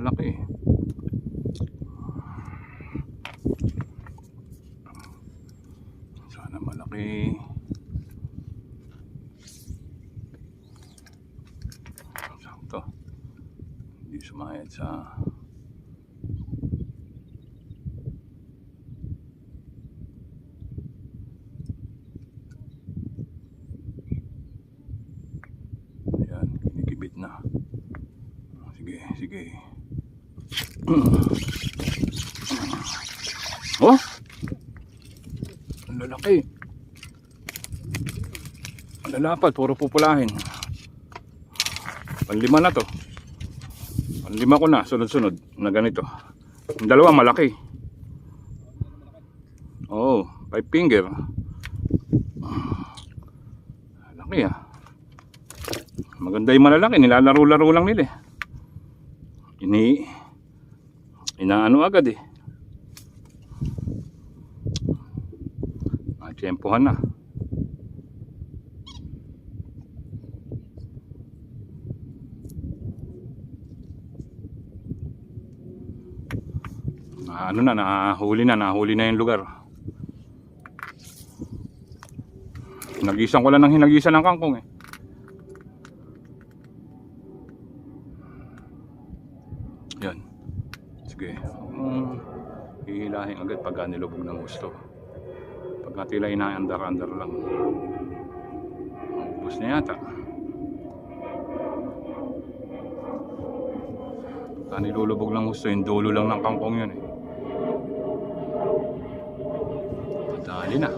lalaki. Eh. sana malaki. Sakto. Hindi sumayad sa ayan kinikibit na. Sige sige. Oh! Ang lalaki. Ang lalapad, puro pupulahin. Panlima na to. Panlima ko na, sunod-sunod na ganito. Yung dalawa malaki. Oh, five finger. Laki ah. Maganda yung malalaki, nilalaro-laro lang nila eh. Ini, inaano agad eh. Tiyempohan na. Ah, ano na, nahuli na, nahuli na yung lugar. Hinagisan ko lang ng hinagisan ng kangkong eh. Yan. Sige. Um, hihilahin agad pagka nilubog ng gusto. Pagka tila inaandar-andar lang. Ubus na yata. Pagka nilulubog ng gusto, yung dulo lang ng kangkong yun eh. Madali na.